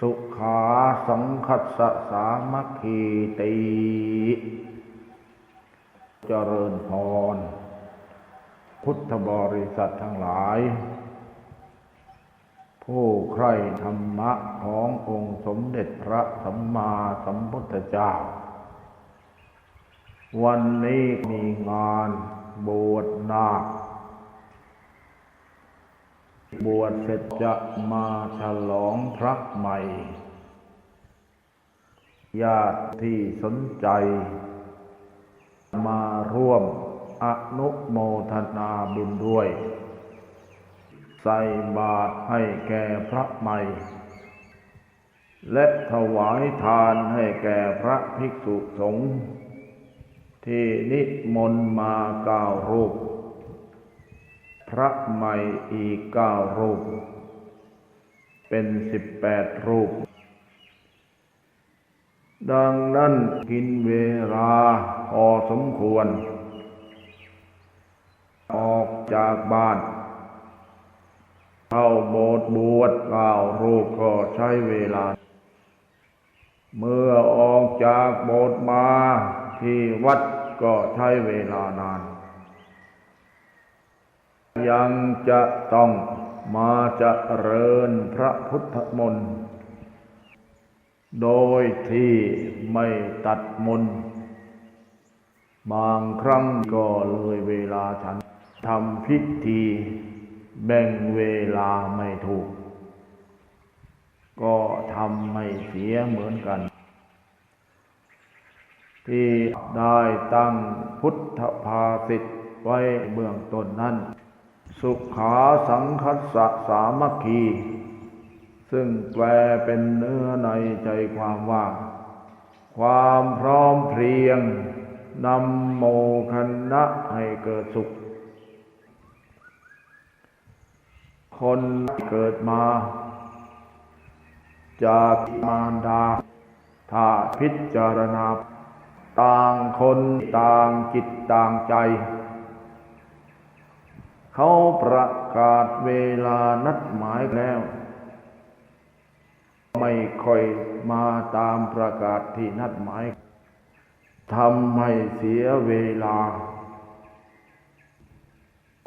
สุขาสังคัสสะสามัคคีติเจริญพร พุทธบริษัททั้งหลาย ผู้ใคร่ธรรมะขององค์สมเด็จพระสัมมาสัมพุทธเจ้า วันนี้มีงานบวชนาค บวชเสร็จจะมาฉลองพระใหม่ ญาติที่สนใจ มาร่วมอนุโมทนาบุญด้วย ใส่บาตรให้แก่พระใหม่ และถวายทานให้แก่พระภิกษุสงฆ์ที่นิมนต์มาเก้ารูป พระใหม่อีกเก้ารูป เป็นสิบแปดรูป ดังนั้นกินเวลาพอสมควร ออกจากบ้าน เข้าโบสถ์บวชเก้ารูปก็ใช้เวลา เมื่อออกจากโบสถ์มาที่วัดก็ใช้เวลานาน ยังจะต้องมาเจริญพระพุทธมนต์ โดยที่ไม่ตัดมนต์บางครั้งก็เลยเวลาฉันทำพิธีแบ่งเวลาไม่ถูก ก็ทำไม่เสียเหมือนกัน ที่ได้ตั้งพุทธภาสิทธ์ไว้เบื้องต้นนั้น สุขาสังคัสสะสามัคคี ซึ่งแปลเป็นเนื้อในใจความว่า ความพร้อมเพรียงนำโมคันนะให้เกิดสุข คนเกิดมา จากมารดา ถ้าพิจารณา ต่างคนต่างจิตต่างใจ เขาประกาศเวลานัดหมายแล้ว ไม่ค่อยมาตามประกาศที่นัดหมายทำให้เสียเวลา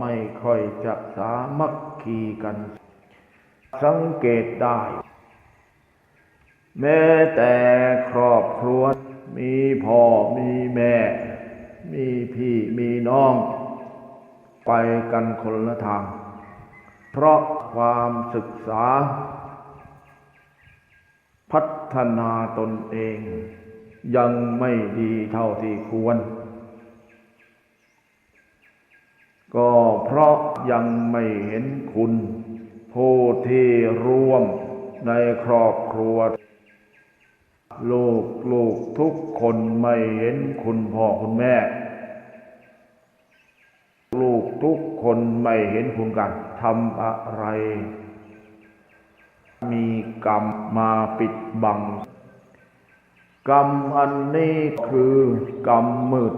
ไม่ค่อยจะสามัคคีกัน สังเกตได้ แม้แต่ครอบครัวมีพ่อมีแม่ มีพี่มีน้อง ไปกันคนละทาง เพราะความศึกษา พัฒนาตนเอง ยังไม่ดีเท่าที่ควร ก็เพราะยังไม่เห็นคุณ ผู้ที่ร่วมในครอบครัวลูกลูกทุกคนไม่เห็นคุณพ่อคุณแม่ ทุกคนไม่เห็นคุณกันทำอะไร มีกรรมมาปิดบัง กรรมอันนี้คือกรรมมืด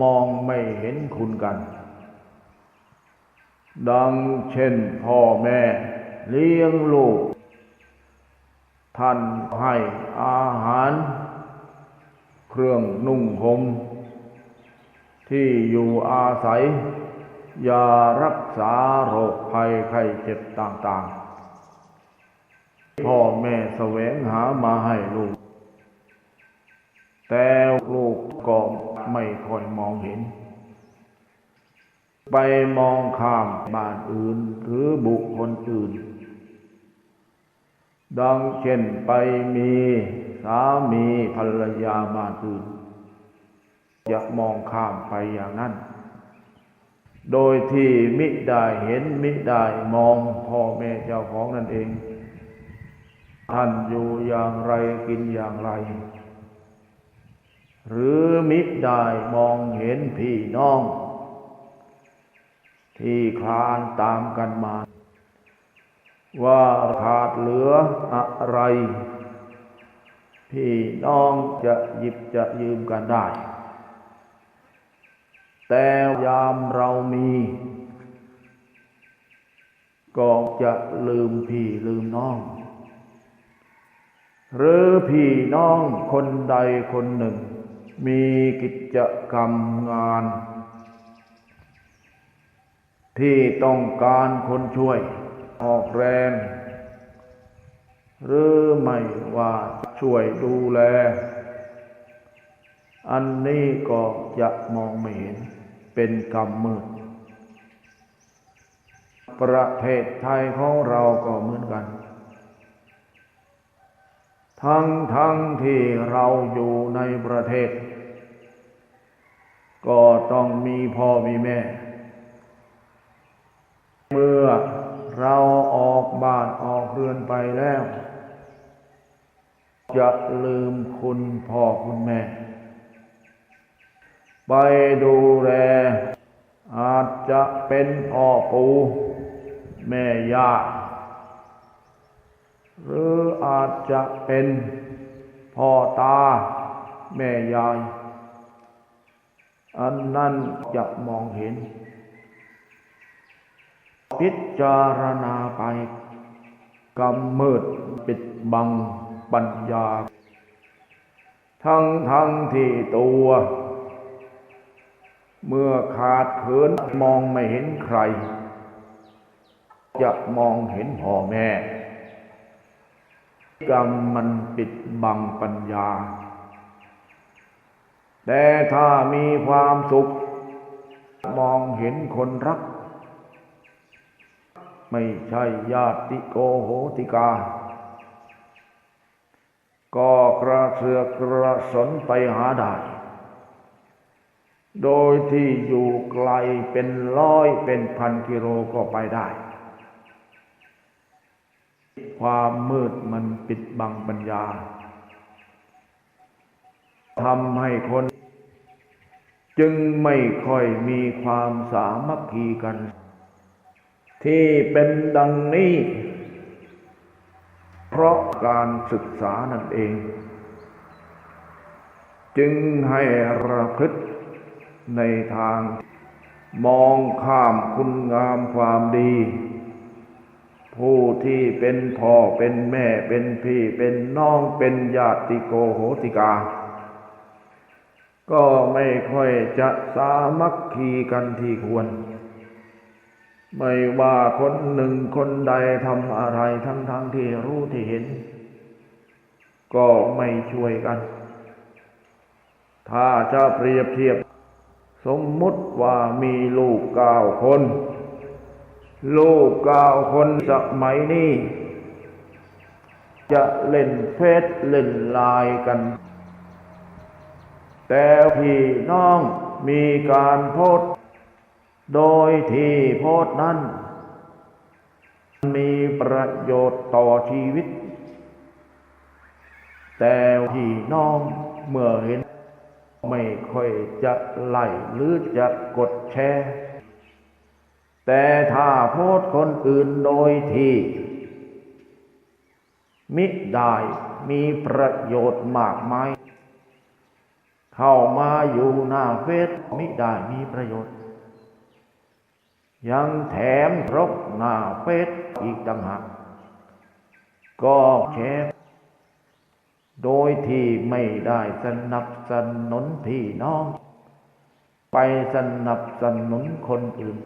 มองไม่เห็นคุณกัน ดังเช่นพ่อแม่เลี้ยงลูก ท่านให้อาหาร เครื่องนุ่งห่มที่อยู่อาศัย ยารักษาโรคภัยไข้เจ็บต่างๆ พ่อแม่แสวงหามาให้ลูก แต่ลูกก็ไม่ค่อยมองเห็น ไปมองข้ามบ้านอื่นหรือบุคคลอื่น ดังเช่นไปมีสามีภรรยาบ้านอื่นอย่ามองข้ามไปอย่างนั้น โดยที่มิได้เห็นมิได้มองพ่อแม่เจ้าของนั่นเอง ท่านอยู่อย่างไรกินอย่างไร หรือมิได้มองเห็นพี่น้อง ที่คลานตามกันมา ว่าขาดเหลืออะไร พี่น้องจะหยิบจะยืมกันได้ แต่ยามเรามี ก็จะลืมพี่ลืมน้อง หรือพี่น้องคนใดคนหนึ่ง มีกิจกรรมงาน ที่ต้องการคนช่วยออกแรง หรือไม่ว่าช่วยดูแล อันนี้ก็จะมองไม่เห็น เป็นกรรมมืด ประเทศไทยของเราก็เหมือนกัน ทั้งทั้งที่เราอยู่ในประเทศ ก็ต้องมีพ่อมีแม่ เมื่อเราออกบ้านออกเรือนไปแล้ว จะลืมคุณพ่อคุณแม่ ไปดูแล อาจจะเป็นพ่อปู่แม่ย่าหรืออาจจะเป็นพ่อตา แม่ยาย อันนั้นจะมองเห็น พิจารณาไปกำมืดปิดบังปัญญา ทั้งทั้งที่ตัว เมื่อขาดเขินมองไม่เห็นใคร จะมองเห็นพ่อแม่ กรรมมันปิดบังปัญญา แต่ถ้ามีความสุข มองเห็นคนรัก ไม่ใช่ญาติโกโหติกา ก็กระเสือกกระสนไปหาได้ โดยที่อยู่ไกลเป็นร้อยเป็นพันกิโลก็ไปได้ ความมืดมันปิดบังปัญญาทำให้คน จึงไม่ค่อยมีความสามัคคีกัน ที่เป็นดังนี้ เพราะการศึกษานั่นเอง จึงให้ระพฤติ ในทาง มองข้ามคุณงามความดี ผู้ที่เป็นพ่อเป็นแม่เป็นพี่เป็นน้องเป็นญาติโกโหติกา ก็ไม่ค่อยจะสามัคคีกันที่ควร ไม่ว่าคนหนึ่งคนใดทำอะไรทั้งทั้งที่รู้ที่เห็น ก็ไม่ช่วยกันถ้าจะเปรียบเทียบ สมมุติว่ามีลูกเก้าคน ลูกเก้าคนสมัยนี้จะเล่นเฟซเล่นไลน์กัน แต่พี่น้องมีการโพสโดยที่โพสนั้น มีประโยชน์ต่อชีวิต แต่พี่น้องเมื่อเห็น ไม่ค่อยจะไล่หรือจะกดแชร์ แต่ถ้าโพสคนอื่นโดยที่ มิได้มีประโยชน์มากมาย เข้ามาอยู่หน้าเฟซมิได้มีประโยชน์ ยังแถมรบหน้าเฟซอีกต่างหากก็แชร์ โดยที่ไม่ได้สนับสนุนพี่น้อง ไปสนับสนุนคนอื่น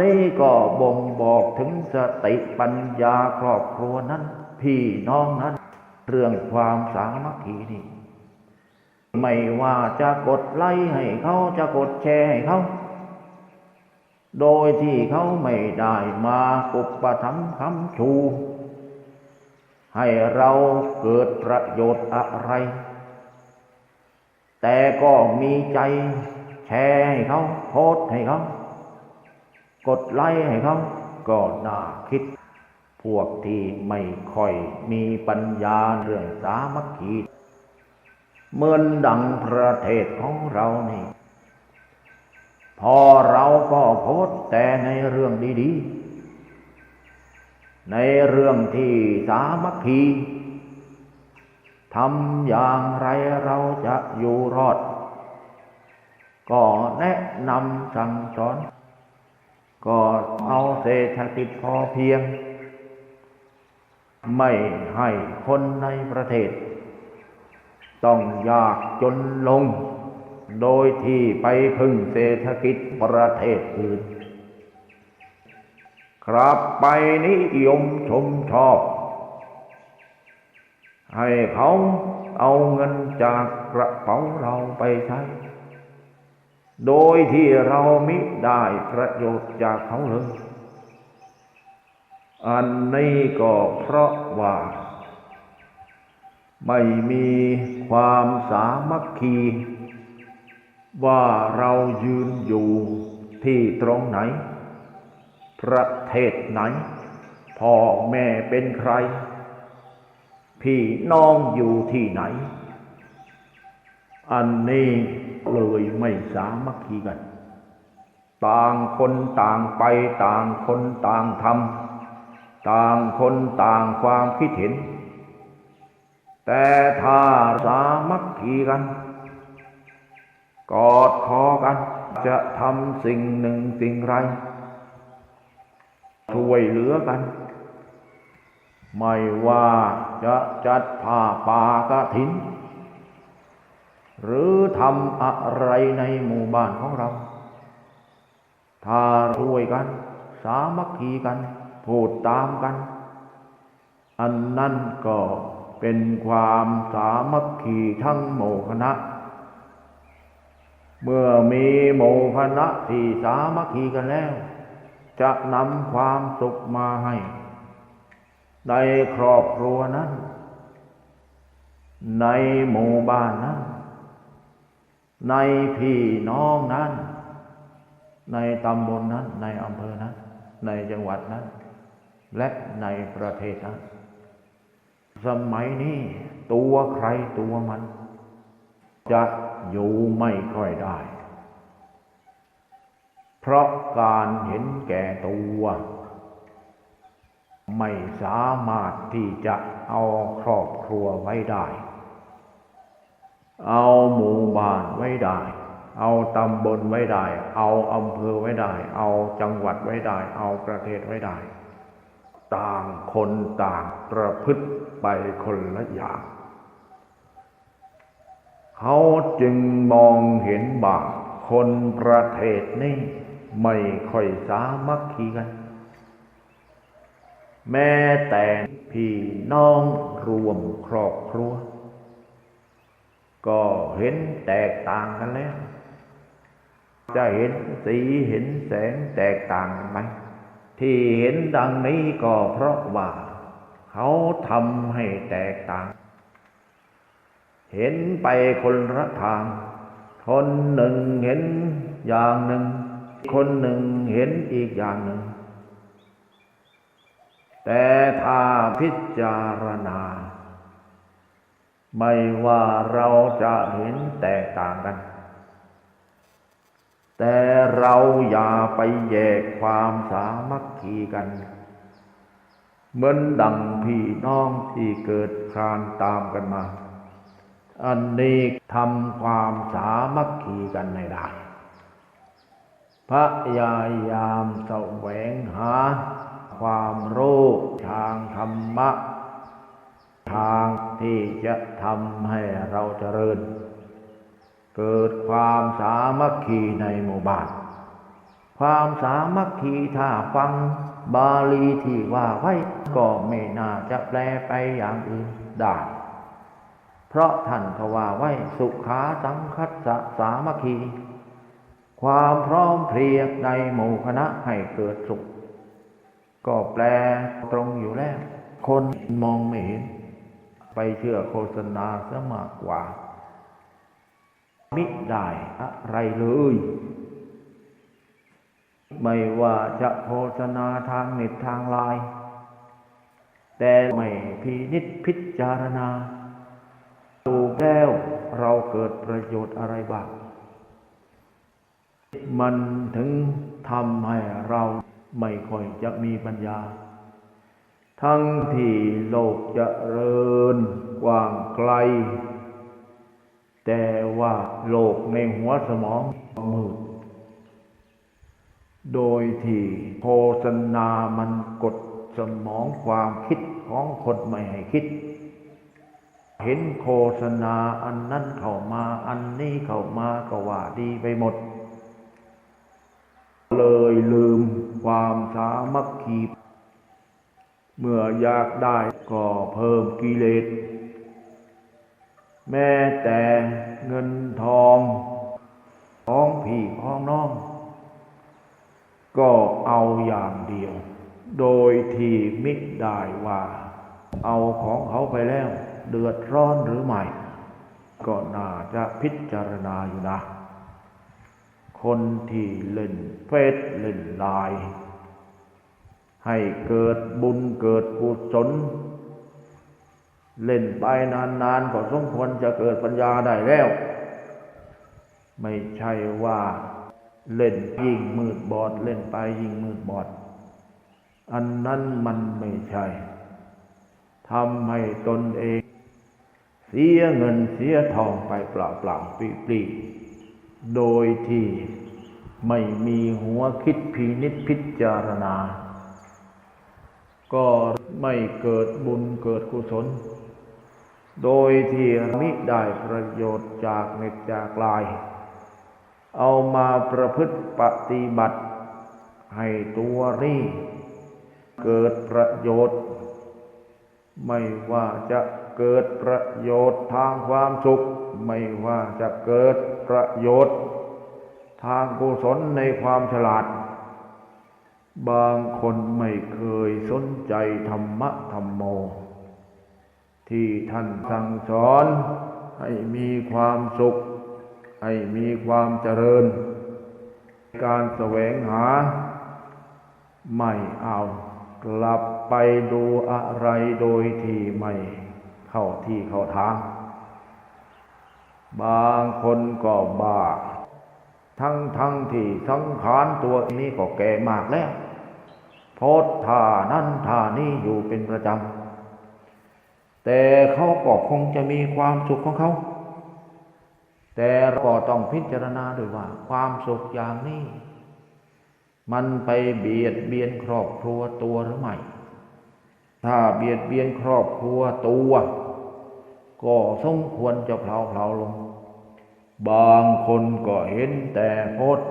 นี่ก็บ่งบอกถึงสติปัญญาครอบครัวนั้น พี่น้องนั้น เรื่องความสามัคคีนี่ไม่ว่าจะกดไลค์ให้เขาจะกดแชร์ให้เขาโดยที่เขาไม่ได้มาปุปปะถัมภ์คำชู ให้เราเกิดประโยชน์อะไร แต่ก็มีใจแชร์ให้เขาโพสต์ให้เขากดไลค์ให้เขาก็น่าคิด พวกที่ไม่ค่อยมีปัญญาเรื่องสามัคคีเหมือนดังประเทศของเรานี่ พอเราก็โพสต์แต่ในเรื่องดี ๆ ในเรื่องที่สามัคคีทำอย่างไรเราจะอยู่รอด ก็แนะนำสั่งสอน ก็เอาเศรษฐกิจพอเพียง ไม่ให้คนในประเทศ ต้องยากจนลง โดยที่ไปพึ่งเศรษฐกิจประเทศอื่น ครับไปนิยมชมชอบ ให้เขาเอาเงินจากกระเป๋าเราไปใช้ โดยที่เรามิได้ประโยชน์จากเขาเลย อันนี้ก็เพราะว่า ไม่มีความสามัคคี ว่าเรายืนอยู่ที่ตรงไหน ประเทศไหน พ่อแม่เป็นใคร พี่น้องอยู่ที่ไหน อันนี้เลยไม่สามัคคีกัน ต่างคนต่างไปต่างคนต่างทำต่างคนต่างความคิดเห็น แต่ถ้าสามัคคีกัน กอดคอกันจะทำสิ่งหนึ่งสิ่งไร ช่วยเหลือกัน ไม่ว่าจะจัดผ้าป่ากฐิน หรือทำอะไรในหมู่บ้านของเรา ถ้าช่วยกัน สามัคคีกัน พูดตามกัน อันนั้นก็เป็นความสามัคคีทั้งหมู่คณะ เมื่อมีหมู่คณะที่สามัคคีกันแล้ว จะนำความสุขมาให้ ในครอบครัวนั้น ในหมู่บ้านนั้น ในพี่น้องนั้น ในตำบลนนั้น ในอำเภอนั้น ในจังหวัดนั้น และในประเทศนั้น สมัยนี้ตัวใครตัวมัน จะอยู่ไม่ค่อยได้ เพราะการเห็นแก่ตัว ไม่สามารถที่จะเอาครอบครัวไว้ได้ เอาหมู่บ้านไว้ได้ เอาตำบลไว้ได้ เอาอำเภอไว้ได้ เอาจังหวัดไว้ได้ เอาประเทศไว้ได้ ต่างคนต่างประพฤติไปคนละอย่างเขาจึงมองเห็นว่าคนประเทศนี้ ไม่ค่อยสามัคคีกัน แม้แต่พี่น้องรวมครอบครัว ก็เห็นแตกต่างกันแล้ว จะเห็นสีเห็นแสงแตกต่างไหมที่เห็นดังนี้ก็เพราะว่า เขาทำให้แตกต่าง เห็นไปคนละทางคนหนึ่งเห็นอย่างหนึ่ง คนหนึ่งเห็นอีกอย่างหนึ่ง แต่ถ้าพิจารณา ไม่ว่าเราจะเห็นแตกต่างกัน แต่เราอย่าไปแยกความสามัคคีกัน เหมือนดังพี่น้องที่เกิดครานตามกันมา อันนี้ทำความสามัคคีกันไม่ได้ พยายามแสวงหา ความรู้ทางธรรมะ ทางที่จะทำให้เราเจริญ เกิดความสามัคคีในหมู่บ้านความสามัคคีถ้าฟังบาลีที่ว่าไว้ก็ไม่น่าจะแปลไปอย่างอื่นได้เพราะท่านก็ว่าไว้สุขาสังคัสสะสามัคคี ความพร้อมเพรียงในหมู่คณะให้เกิดสุข ก็แปลตรงอยู่แล้ว คนมองไม่เห็น ไปเชื่อโฆษณาซะมากกว่า มิได้อะไรเลย ไม่ว่าจะโฆษณาทางเน็ตทางไลน์แต่ไม่พินิจพิจารณาดูแล้วเราเกิดประโยชน์อะไรบ้าง มันถึงทำให้เราไม่ค่อยจะมีปัญญา ทั้งที่โลกจะเริญกว้างไกล แต่ว่าโลกในหัวสมองมืด โดยที่โฆษณามันกดสมองความคิดของคนไม่ให้คิด เห็นโฆษณาอันนั้นเข้ามาอันนี้เข้ามาก็ว่าดีไปหมด ยลืมความสามัคคี เมื่ออยากได้ก็เพิ่มกิเลส แม้แต่เงินทองของพี่ของน้อง ก็เอาอย่างเดียว โดยที่มิได้ว่า เอาของเขาไปแล้ว เดือดร้อนหรือไม่ ก็น่าจะพิจารณาอยู่นะ คนที่เล่นเฟซเล่นไลน์ให้เกิดบุญเกิดกุศลเล่นไปนานๆก็สมควรจะเกิดปัญญาได้แล้ว ไม่ใช่ว่าเล่นยิ่งมืดบอด เล่นไปยิ่งมืดบอด อันนั้นมันไม่ใช่ทำให้ตนเอง เสียเงินเสียทองไปเปล่าๆปลีๆ โดยที่ไม่มีหัวคิดพินิจพิจารณา ก็ไม่เกิดบุญเกิดกุศล โดยที่มิได้ประโยชน์จากเน็ตจากลาย เอามาประพฤติปฏิบัติ ให้ตัวนี้ เกิดประโยชน์ ไม่ว่าจะเกิดประโยชน์ทางความสุข ไม่ว่าจะเกิด ประโยชน์ ทางกุศลในความฉลาด บางคนไม่เคยสนใจธรรมะธรรมโม ที่ท่านสั่งสอนให้มีความสุข ให้มีความเจริญ การแสวงหา ไม่เอากลับไปดูอะไรโดยที่ไม่เข้าที่เข้าทาง บางคนก็บ้า ทั้งทั้งที่สังขารตัวนี้ก็แก่มากแล้วโพสท่านั้นท่านี้อยู่เป็นประจำ แต่เขาก็คงจะมีความสุขของเขา แต่ก็ต้องพิจารณาด้วยว่า ความสุขอย่างนี้ มันไปเบียดเบียนครอบครัวตัวหรือไม่ ถ้าเบียดเบียนครอบครัวตัว ก็สมควรจะเผาเผาลง บางคนก็เห็นแต่พสต์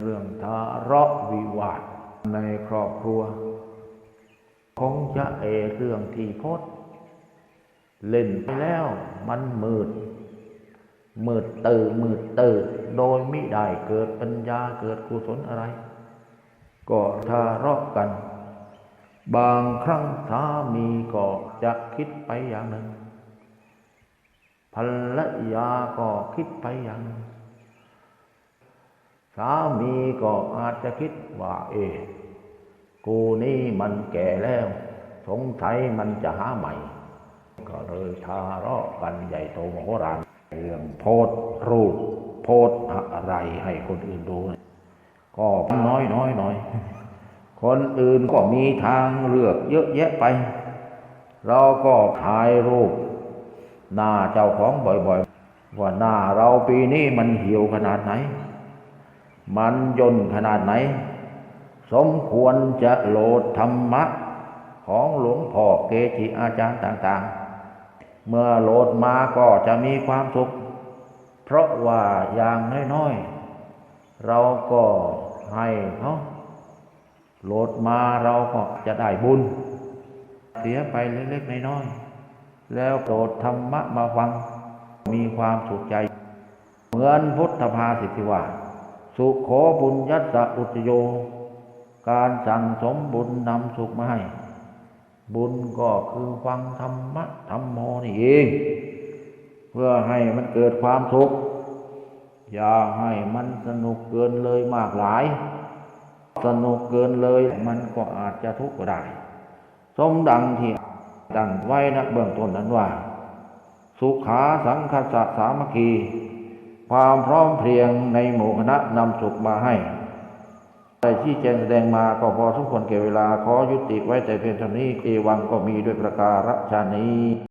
เรื่องทะเลาะวิวาทในครอบครัวคงจะเอเรื่องที่พสต์เล่นไปแล้วมันมืด มืดตื่นมืดตื่นโดยไม่ได้เกิดปัญญาเกิดกุศลอะไร ก็ทะเลาะกัน บางครั้งสามีก็จะคิดไปอย่างหนึ่ง ภรรยาก็คิดไปอย่างสามีก็อาจจะคิดว่าเอกูนี่มันแก่แล้ว สงสัยมันจะหาใหม่ ก็เลยทะเลาะกันใหญ่โตโมโหรานเรื่องโพสรูปโพสอะไรให้คนอื่นดู ก็น้อยน้อยน้อยคนอื่นก็มีทางเลือกเยอะแยะไป เราก็ถ่ายรูป หน้าเจ้าของบ่อยๆ ว่าหน้าเราปีนี้มันเหี่ยวขนาดไหน มันย่นขนาดไหน สมควรจะโหลดธรรมะของหลวงพ่อเกจิอาจารย์ต่างๆ เมื่อโหลดมาก็จะมีความสุข เพราะว่าอย่างน้อยๆ เราก็ให้เขาโหลดมาเราก็จะได้บุญ เสียไปเล็กๆน้อยๆ แล้วโปรดธรรมะมาฟัง มีความสุขใจ เหมือนพุทธภาษิที่ว่า สุขโขบุญยัสสะอุตโย การสั่งสมบุญนำสุขมาให้ บุญก็คือฟังธรรมะธรรมโมนี่เอง เพื่อให้มันเกิดความสุข อย่าให้มันสนุกเกินเลยมากหลาย สนุกเกินเลยมันก็อาจจะทุกข์ก็ได้ สมดังที่ ดังไว้นะเบื้องต้นนั้นว่า สุขาสังคสะสามัคคี ความพร้อมเพรียงในหมู่คณะนำสุขมาให้ได้ชี้แจงแสดงมาก็พอสมควรแก่เวลาขอยุติไว้แต่เพียงเท่านี้เอวังก็มีด้วยประการฉานี้